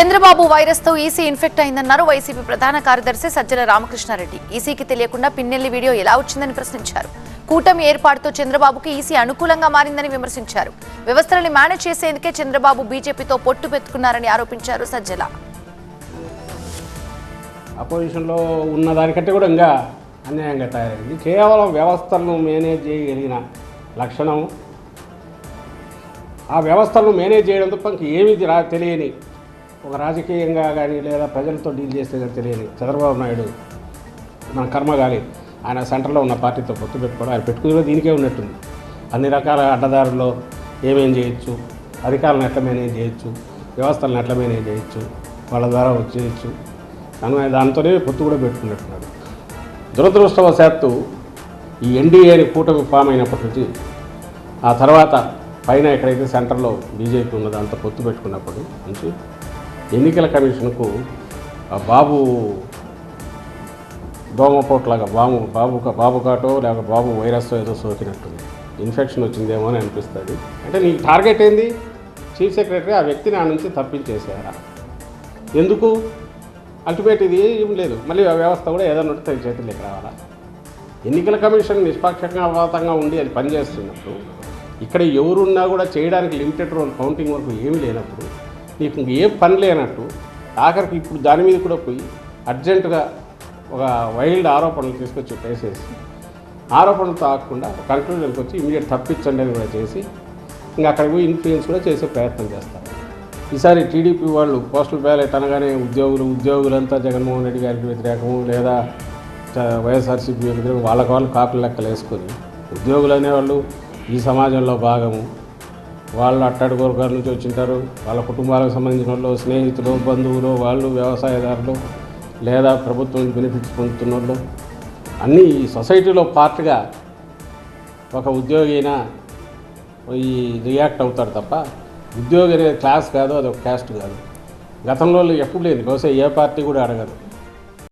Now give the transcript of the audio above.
చంద్రబాబు వైరస్తో EC infect అయిందన్నారు YCP ప్రధాన కార్యదర్శి సజ్జల రామకృష్ణారెడ్డి. ఈసీకి తెలియకుండా పిన్నెల్లి వీడియో ఎలా వచ్చిందని ప్రశ్నించారు. కూటమి ఏర్పాటుతో చంద్రబాబుకి ఈసీ అనుకూలంగా మారిందని విమర్శించారు. వ్యవస్థలను మేనేజ్ చేసేందుకే చంద్రబాబు బీజేపీతో పొట్టు పెట్టుకున్నారని ఆరోపించారు సజ్జల. అపోజిషన్లో ఉన్న దానికంటే కూడా ఇంకా అన్యాయంగా తయారైంది. కేవలం వ్యవస్థలను మేనేజ్ చేయగలిగిన లక్షణం. ఆ వ్యవస్థలను మేనేజ్ చేయడం తప్ప ఇంక ఏమీ రా తెలియని ఒక రాజకీయంగా కానీ లేదా ప్రజలతో డీల్ చేస్తే కానీ చంద్రబాబు నాయుడు మన కర్మ కానీ ఆయన సెంటర్లో ఉన్న పార్టీతో పొత్తు పెట్టుకోవడం ఆయన పెట్టుకునే దీనికే ఉన్నట్టుంది. అన్ని రకాల అడ్డదారుల్లో ఏమేం చేయొచ్చు అధికారులను ఎట్లా మేనేజ్ చేయొచ్చు వ్యవస్థలను ఎట్లా మేనేజ్ చేయొచ్చు వాళ్ళ ద్వారా వచ్చేయచ్చు. అని దాంతోనే పొత్తు కూడా పెట్టుకున్నట్టున్నాడు దురదృష్టవశాత్తు ఈ ఎన్డీఏని కూటమి ఫామ్ అయినప్పటి నుంచి ఆ తర్వాత పైన ఎక్కడైతే సెంటర్లో బీజేపీ ఉన్నదో అంత పొత్తు పెట్టుకున్నప్పటి నుంచి ఎన్నికల కమిషన్కు ఆ బాబు దోమపోట్లాగా బాబు బాబు బాబు కాటో లేక బాబు వైరస్ ఏదో సోకినట్టుంది. ఇన్ఫెక్షన్ వచ్చిందేమో అని అనిపిస్తుంది. అంటే నీకు టార్గెట్ ఏంది? చీఫ్ సెక్రటరీ ఆ వ్యక్తిని ఆ నుంచి తప్పించేశారా? ఎందుకు? అల్టిమేట్ ఇది ఏం లేదు. మళ్ళీ ఆ వ్యవస్థ కూడా ఏదైనా ఉంటే తన చేతుల్లోకి రావాలా? ఎన్నికల కమిషన్ నిష్పక్షపాతంగా ఉండి అది పనిచేస్తున్నప్పుడు ఇక్కడ ఎవరున్నా కూడా చేయడానికి లిమిటెడ్ రోల్ కౌంటింగ్ వరకు ఏమీ లేనప్పుడు నీకు ఇంక ఏ పని లేనట్టు ఆఖరికి ఇప్పుడు దాని మీద కూడా పోయి అర్జెంటుగా ఒక వైల్డ్ ఆరోపణలు తీసుకొచ్చి వేసేసి ఆరోపణలు తాకుండా కంక్లూజన్కి వచ్చి ఇమీడియట్ తప్పించండి అని కూడా చేసి ఇంకా అక్కడికి పోయి ఇన్ఫ్లుయెన్స్ కూడా చేసే ప్రయత్నం చేస్తారు. ఈసారి టీడీపీ వాళ్ళు పోస్టల్ బ్యాలెట్ అనగానే ఉద్యోగులు ఉద్యోగులంతా జగన్మోహన్ రెడ్డి గారికి వ్యతిరేకము లేదా వైఎస్ఆర్సీపీ వ్యతిరేకం వాళ్ళకి వాళ్ళు కాపులు లెక్కలు వేసుకొని ఉద్యోగులు అనేవాళ్ళు ఈ సమాజంలో భాగము. వాళ్ళు అట్టాడు వర్గాల నుంచి వచ్చింటారు. వాళ్ళ కుటుంబాలకు సంబంధించిన వాళ్ళు స్నేహితులు బంధువులు వాళ్ళు వ్యవసాయదారులు లేదా ప్రభుత్వం బెనిఫిట్స్ పొందుతున్న వాళ్ళు అన్నీ ఈ సొసైటీలో పార్ట్గా ఒక ఉద్యోగి అయినా ఈ రియాక్ట్ అవుతాడు తప్ప ఉద్యోగి అనేది క్లాస్ కాదు అది ఒక క్యాస్ట్ కాదు. గతంలో ఎప్పుడు లేదు బహుశా ఏ పార్టీ కూడా అడగదు.